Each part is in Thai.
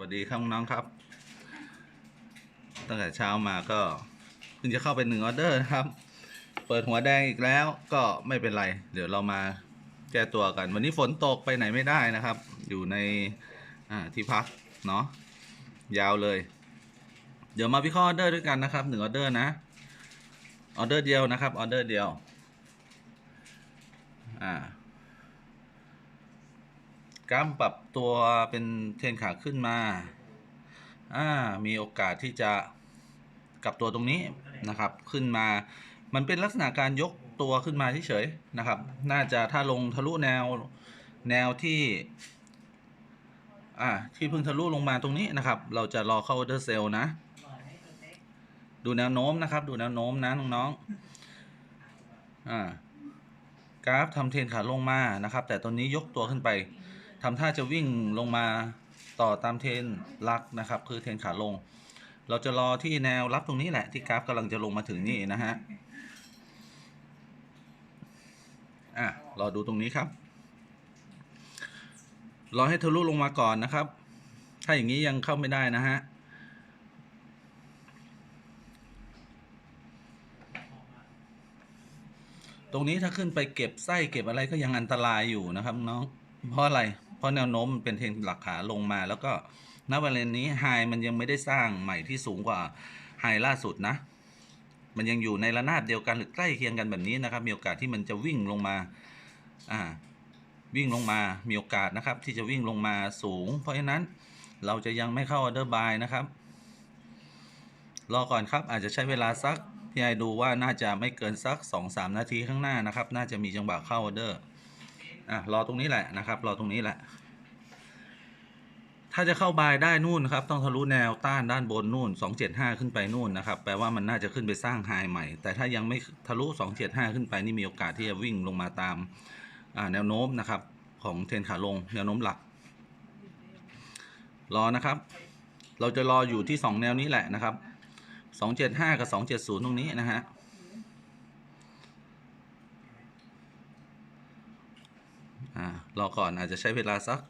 วัสดีครับน้องครับ ตั้งแต่เช้ามาก็เพิ่งจะเข้าไปหนึ่งออเดอร์นะครับ เปิดหัวแดงอีกแล้วก็ไม่เป็นไร เดี๋ยวเรามาแก้ตัวกัน วันนี้ฝนตกไปไหนไม่ได้นะครับ อยู่ในที่พักเนาะยาวเลย เดี๋ยวมาวิเคราะห์ออเดอร์ด้วยกันนะครับหนึ่งออเดอร์นะออเดอร์เดียวนะครับออเดอร์เดียวอ่า กล้ามปรับตัวเป็นเทรนขาขึ้นมา อ่า มีโอกาสที่จะกลับตัวตรงนี้นะครับ ขึ้นมา มันเป็นลักษณะการยกตัวขึ้นมาเฉยๆนะครับ น่าจะถ้าลงทะลุแนวแนวที่ อ่า ที่เพิ่งทะลุลงมาตรงนี้นะครับ เราจะรอเข้าออเดอร์เซลนะ ดูแนวโน้มนะครับ ดูแนวโน้มนะน้องๆ อ่ากราฟทำเทรนขาลงมานะครับ แต่ตอนนี้ยกตัวขึ้นไป ทำท่าจะวิ่งลงมาต่อตามเทรนลักนะครับ คือเทรนขาลง เราจะรอที่แนวรับตรงนี้แหละที่กราฟกำลังจะลงมาถึงนี่นะฮะอะรอดูตรงนี้ครับรอให้ทะลุลงมาก่อนนะครับ ถ้าอย่างนี้ยังเข้าไม่ได้นะฮะตรงนี้ถ้าขึ้นไปเก็บไส้เก็บอะไรก็ยังอันตรายอยู่นะครับน้อง เพราะอะไร เพราะแนวโน้มมันเป็นเทรนหลักขาลงมา แล้วก็ณเวลานี้ไฮมันยังไม่ได้สร้างใหม่ที่สูงกว่าไฮล่าสุดนะ มันยังอยู่ในระนาบเดียวกันหรือใกล้เคียงกันแบบนี้นะครับ มีโอกาสที่มันจะวิ่งลงมา อ่า วิ่งลงมา มีโอกาสนะครับ ที่จะวิ่งลงมาสูง เพราะฉะนั้นเราจะยังไม่เข้าออเดอร์บายนะครับ รอก่อนครับ อาจจะใช้เวลาสักพี่ไอดูว่าน่าจะไม่เกินสัก 2-3 นาทีข้างหน้านะครับ น่าจะมีจังหวะเข้าออเดอร์ อะรอตรงนี้แหละนะครับรอตรงนี้แหละ ถ้าจะเข้าบายได้นู่นครับ ต้องทะลุแนวต้านด้านบนนู่น 275 ขึ้นไปนู่นนะครับ แปลว่ามันน่าจะขึ้นไปสร้างไฮใหม่ แต่ถ้ายังไม่ทะลุ 275 ขึ้นไปนี่มีโอกาสที่จะวิ่งลงมาตามแนวโน้มนะครับ ของเทรนขาลงแนวโน้มหลัก รอนะครับ เราจะรออยู่ที่ 2 แนวนี้แหละนะครับ 275 กับ 270 ตรงนี้นะฮะ อ่า รอก่อนอาจจะใช้เวลาสัก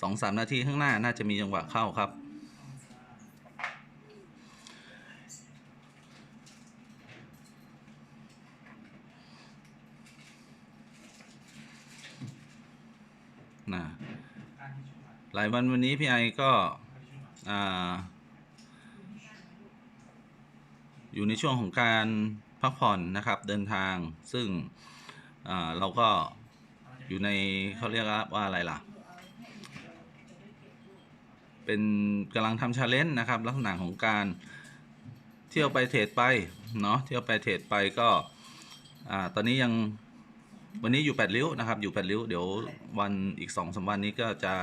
สองสามนาทีข้างหน้าน่าจะมีจังหวะเข้าครับ นะหลายวันวันนี้พี่ไอก็ออยู่ในช่วงของการพักผ่อนนะครับเดินทางซึ่งเราก็ อยู่ในเขาเรียกว่าอะไรล่ะ เป็นกำลังทำชาเลนจ์นะครับ ลักษณะของการเที่ยวไปเทรดไปเนาะเที่ยวไปเทรดไปก็อ่าตอนนี้ยังวันนี้อยู่แปดริ้วนะครับ อยู่แปดริ้วเดี๋ยววันอีกสองสามวันนี้ก็จะ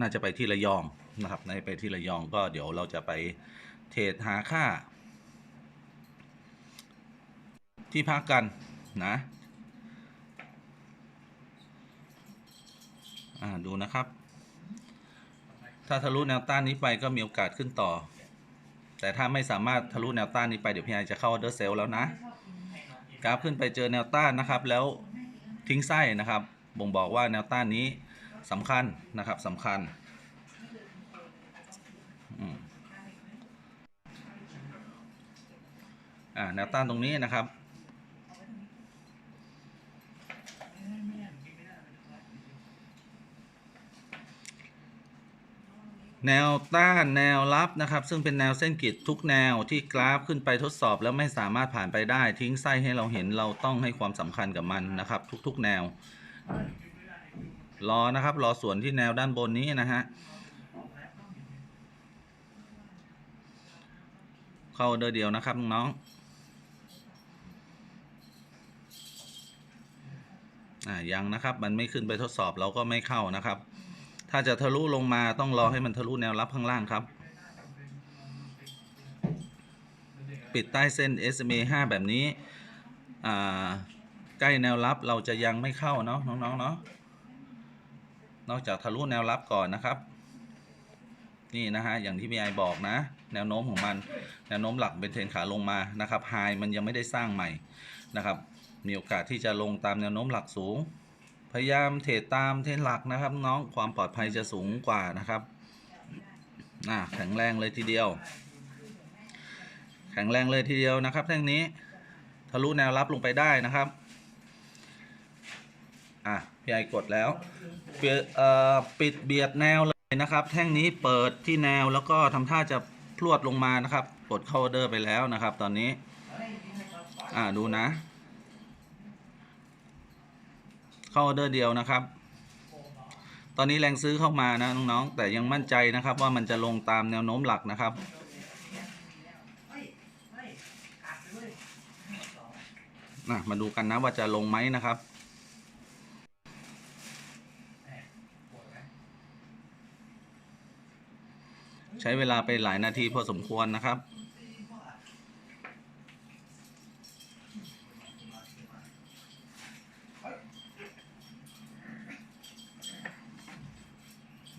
น่าจะไปที่ระยองนะครับในไปที่ระยองก็เดี๋ยวเราจะไปเทรดหาค่า ที่พักกันนะ อ่าดูนะครับ ถ้าทะลุแนวต้านนี้ไปก็มีโอกาสขึ้นต่อ แต่ถ้าไม่สามารถทะลุแนวต้านนี้ไปเดี๋ยวพี่ไอจะเข้าออเดอร์เซลแล้วนะ กราฟขึ้นไปเจอแนวต้านนะครับ แล้วทิ้งไส้นะครับ บ่งบอกว่าแนวต้านนี้สำคัญนะครับสำคัญอ่าแนวต้านตรงนี้นะครับ แนวต้านแนวรับนะครับ ซึ่งเป็นแนวเส้นกริดทุกแนวที่กราฟขึ้นไปทดสอบแล้วไม่สามารถผ่านไปได้ ทิ้งไส้ให้เราเห็นเราต้องให้ความสำคัญกับมันนะครับ ทุกๆแนว รอนะครับรอส่วนที่แนวด้านบนนี้นะฮะเข้าเดอเดียวนะครับน้องอ่ายังนะครับ มันไม่ขึ้นไปทดสอบเราก็ไม่เข้านะครับ ถ้าจะทะลุลงมาต้องรอให้มันทะลุแนวรับข้างล่างครับ ปิดใต้เส้น SMA 5 แบบนี้ ใกล้แนวรับเราจะยังไม่เข้าเนาะน้องๆเนาะนอกจากทะลุแนวรับก่อนนะครับ นี่นะฮะอย่างที่พี่ไอบอกนะ แนวโน้มของมัน แนวโน้มหลักเป็นเทรนขาลงมานะครับไฮมันยังไม่ได้สร้างใหม่นะครับ มีโอกาสที่จะลงตามแนวโน้มหลักสูง พยายามเทรดตามเทรนหลักนะครับ น้องความปลอดภัยจะสูงกว่านะครับอ่าแข็งแรงเลยทีเดียว แข็งแรงเลยทีเดียวนะครับแท่งนี้ทะลุแนวรับลงไปได้นะครับอะพี่ไอกดแล้วเอ่อปิดเบียดแนวเลยนะครับ แท่งนี้เปิดที่แนวแล้วก็ทำท่าจะพรวดลงมานะครับ กดเข้าเดอร์ไปแล้วนะครับ ตอนนี้ อ่าดูนะ เข้าออเดอร์เดียวนะครับ ตอนนี้แรงซื้อเข้ามานะน้องๆแต่ยังมั่นใจนะครับว่ามันจะลงตามแนวโน้มหลักนะครับนะมาดูกันนะว่าจะลงไหมนะครับใช้เวลาไปหลายนาทีพอสมควรนะครับ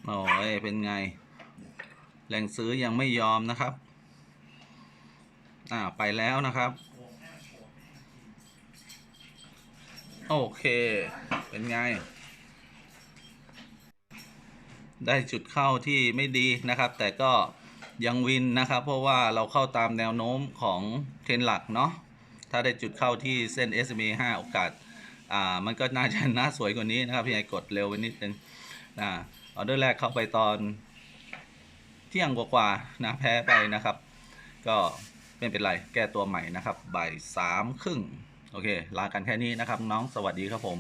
โอ้ยเป็นไงแรงซื้อยังไม่ยอมนะครับ อ่าไปแล้วนะครับ โอเค เป็นไง ได้จุดเข้าที่ไม่ดีนะครับ แต่ก็ยังวินนะครับ เพราะว่าเราเข้าตามแนวโน้มของเทรนหลักเนาะถ้าได้จุดเข้าที่เส้น SMA 5 โอกาส อ่า มันก็น่าจะน่าสวยกว่านี้นะครับพี่ไอกดเร็วไปนิดนึงนะ ออเดอร์แรกเข้าไปตอนเที่ยงกว่าๆนะแพ้ไปนะครับ ก็ไม่เป็นไรแก้ตัวใหม่นะครับบ่ายสามครึ่งโอเค ลากันแค่นี้นะครับ น้องสวัสดีครับผม